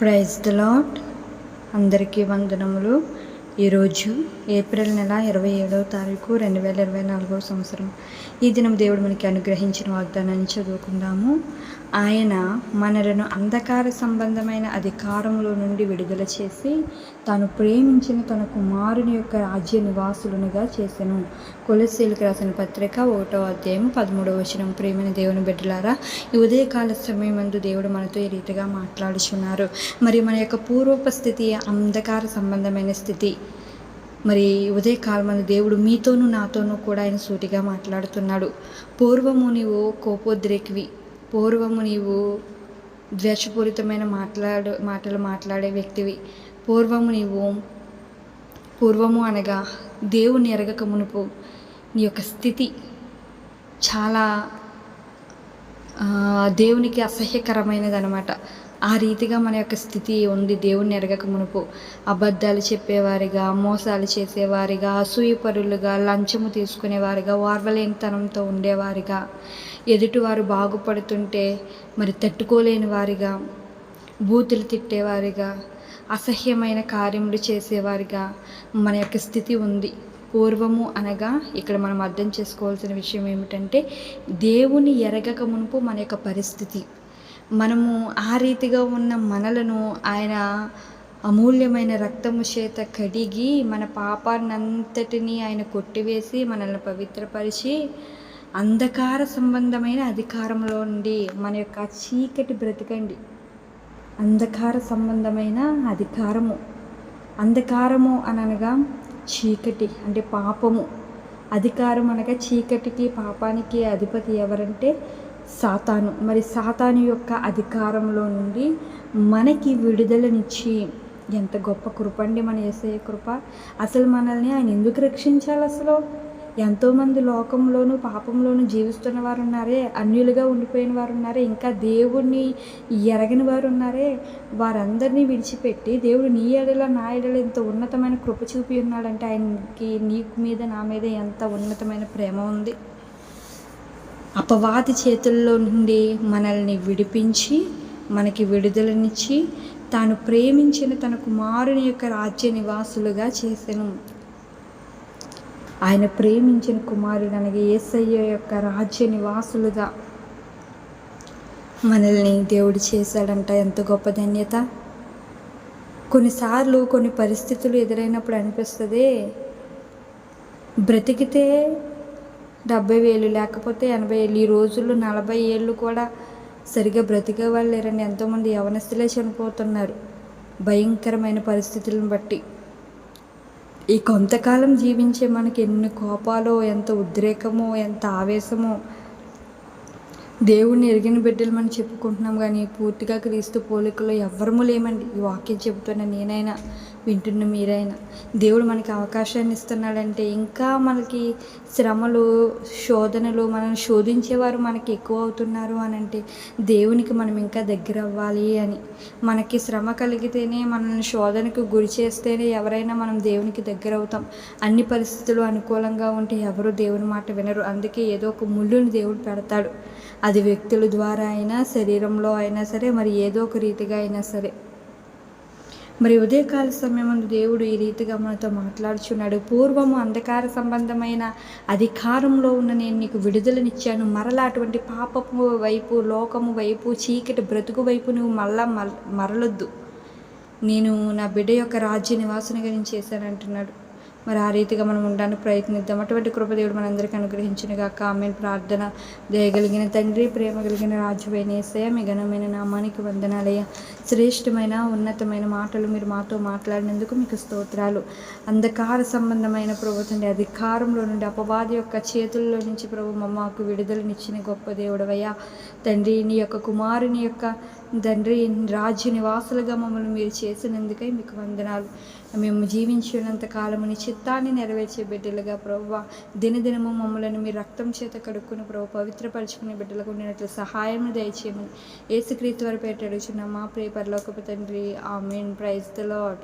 Praise the lot అందరికీ వందనములు. ఈరోజు ఏప్రిల్ నెల ఇరవై ఏడవ తారీఖు రెండు వేల ఇరవై నాలుగవ సంవత్సరం. ఈ దినం దేవుడు మనకి అనుగ్రహించిన వాగ్దానాన్ని చదువుకుందాము. ఆయన మనలను అంధకార సంబంధమైన అధికారంలో నుండి విడుదల చేసి తాను ప్రేమించిన తన కుమారుని యొక్క రాజ్య నివాసులనుగా చేశాను కొలసీలకు రాసిన పత్రిక ఒకటో అధ్యాయం పదమూడవ వచనం. ప్రేమైన దేవుని బిడ్డలారా ఈ ఉదయకాల సమయమందు దేవుడు మనతో ఈ రీతిగా మాట్లాడుచున్నారు. మరి మన యొక్క పూర్వప స్థితి అంధకార సంబంధమైన స్థితి మరి ఉదయకాలమైన దేవుడు మీతోనూ నాతోనూ కూడా ఆయన సూటిగా మాట్లాడుతున్నాడు. పూర్వము నీవు కోపోద్రేకివి. పూర్వము నీవు ద్వేషపూరితమైన మాట్లాడు మాటలు మాట్లాడే వ్యక్తివి. పూర్వము నీవు పూర్వము అనగా దేవుని ఎరగక మునుపు నీ యొక్క స్థితి చాలా దేవునికి అసహ్యకరమైనది అనమాట ఆ రీతిగా మన యొక్క స్థితి ఉంది. దేవుణ్ణి ఎరగక మునుపు అబద్ధాలు చెప్పేవారిగా మోసాలు చేసేవారిగా అసూయపరులుగా లంచము తీసుకునేవారిగా ఓర్వలేనితనంతో ఉండేవారిగా ఎదుటివారు బాగుపడుతుంటే మరి తట్టుకోలేని వారిగా బూతులు తిట్టేవారిగా అసహ్యమైన కార్యములు చేసేవారిగా మన యొక్క స్థితి ఉంది. పూర్వము అనగా ఇక్కడ మనం అర్థం చేసుకోవాల్సిన విషయం ఏమిటంటే దేవుని ఎరగక మునుపు మన యొక్క పరిస్థితి. మనము ఆ రీతిగా ఉన్న మనలను ఆయన అమూల్యమైన రక్తము చేత కడిగి మన పాపాన్నంతటినీ ఆయన కొట్టివేసి మనల్ని పవిత్రపరిచి అంధకార సంబంధమైన అధికారంలో నుండి మన యొక్క చీకటి బ్రతకండి. అంధకార సంబంధమైన అధికారము. అంధకారము అనగా చీకటి అంటే పాపము. అధికారం అనగా చీకటికి పాపానికి అధిపతి ఎవరంటే సాతాను. మరి సాతాను యొక్క అధికారంలో నుండి మనకి విడుదలనిచ్చి ఎంత గొప్ప కృప అండి మన ఏసయ్య కృప. అసలు మనల్ని ఆయన ఎందుకు రక్షించాలి అసలు? ఎంతోమంది లోకంలోనూ పాపంలోనూ జీవిస్తున్న వారు ఉన్నారే అన్యులుగా ఉండిపోయిన వారు ఉన్నారే ఇంకా దేవుణ్ణి ఎరగని వారు ఉన్నారే వారందరినీ విడిచిపెట్టి దేవుడు నీ ఎడల నా ఎడల ఎంత ఉన్నతమైన కృప చూపి ఉన్నాడంటే ఆయనకి నీకు మీద నా మీద ఎంత ఉన్నతమైన ప్రేమ ఉంది? అపవాది చేతుల్లో నుండి మనల్ని విడిపించి మనకి విడుదలనిచ్చి తాను ప్రేమించిన తన కుమారుని యొక్క రాజ్య నివాసులుగా చేసెను. ఆయన ప్రేమించిన కుమారుడు అనగా ఏసయ్య యొక్క రాజ్య నివాసులుగా. మనల్ని దేవుడు చేశాడంట ఎంత గొప్ప ధన్యత. కొన్నిసార్లు కొన్ని పరిస్థితులు ఎదురైనప్పుడు అనిపిస్తుంది బ్రతికితే డెబ్బై వేలు లేకపోతే ఎనభై ఏళ్ళు ఈ రోజుల్లో నలభై ఏళ్ళు కూడా సరిగా బ్రతికే వాళ్ళు లేరండి. ఎంతోమంది యవనస్తులే చనిపోతున్నారు. భయంకరమైన పరిస్థితులను బట్టి. ఈ కొంతకాలం జీవించే మనకి ఎన్ని కోపాలో ఎంత ఉద్రేకమో ఎంత ఆవేశమో దేవుణ్ణి ఎరిగిన బిడ్డలు మనం చెప్పుకుంటున్నాం. కానీ పూర్తిగా క్రీస్తు పోలికలో ఎవ్వరము లేమండి. ఈ వాక్యం చెబుతున్న నేనైనా వింటున్న మీరైనా. దేవుడు మనకి అవకాశాన్ని ఇస్తున్నాడంటే ఇంకా మనకి శ్రమలు శోధనలు మనల్ని శోధించేవారు మనకి ఎక్కువ అవుతున్నారు అని అంటే దేవునికి మనం ఇంకా దగ్గర అవ్వాలి అని. మనకి శ్రమ కలిగితేనే మనల్ని శోధనకు గురి చేస్తేనే ఎవరైనా మనం దేవునికి దగ్గర అవుతాం. అన్ని పరిస్థితులు అనుకూలంగా ఉంటే ఎవరు దేవుని మాట వినరు. అందుకే ఏదో ఒక ముళ్ళుని దేవుడు పెడతాడు. అది వ్యక్తుల ద్వారా అయినా శరీరంలో అయినా సరే మరి ఏదో ఒక రీతిగా అయినా సరే. మరి ఉదయకాల సమయమందు దేవుడు ఈ రీతిగా మనతో మాట్లాడుచున్నాడు. పూర్వము అంధకార సంబంధమైన అధికారంలో ఉన్న నేను నీకు విడుదలనిచ్చాను. మరలా అటువంటి పాపపు వైపు లోకము వైపు చీకటి బ్రతుకు వైపు నువ్వు మళ్ళా మల్ మరలొద్దు. నేను నా బిడ్డ యొక్క రాజ్య నివాసనగా నేను చేశానంటున్నాడు మరి ఆ రీతిగా మనం ఉండడానికి ప్రయత్నిద్దాం. అటువంటి కృపదేవుడు మనందరికీ అనుగ్రహించిన గాక. ఆమె ప్రార్థన దయగలిగిన తండ్రి ప్రేమ కలిగిన రాజువైనేసయ మీ ఘనమైన నామానికి వందనాలయ్య. శ్రేష్టమైన ఉన్నతమైన మాటలు మీరు మాతో మాట్లాడినందుకు మీకు స్తోత్రాలు. అంధకార సంబంధమైన ప్రభు తండ్రి అధికారంలో నుండి అపవాది యొక్క చేతుల్లో నుంచి ప్రభు మమ్మకు విడుదలనిచ్చిన గొప్ప దేవుడవయ్యా. తండ్రి నీ యొక్క కుమారుని యొక్క తండ్రి రాజ్య నివాసులుగా మమ్మల్ని మీరు చేసినందుకై మీకు వందనాలు. మేము జీవించినంత కాలము నుంచి చిత్తాన్ని నెరవేర్చే బిడ్డలుగా ప్రభు దినదినము మమ్మలను మీ రక్తం చేత కడుక్కుని ప్రభు పవిత్రపరచుకునే బిడ్డలకు ఉండినట్లు సహాయం దయచేయమని ఏసుక్రీత్ వారి పేట అడుగుచున్న. మా ప్రియ పరలోకపు తండ్రి ఆ మెయిన్ ప్రైజ్ ద లాడ్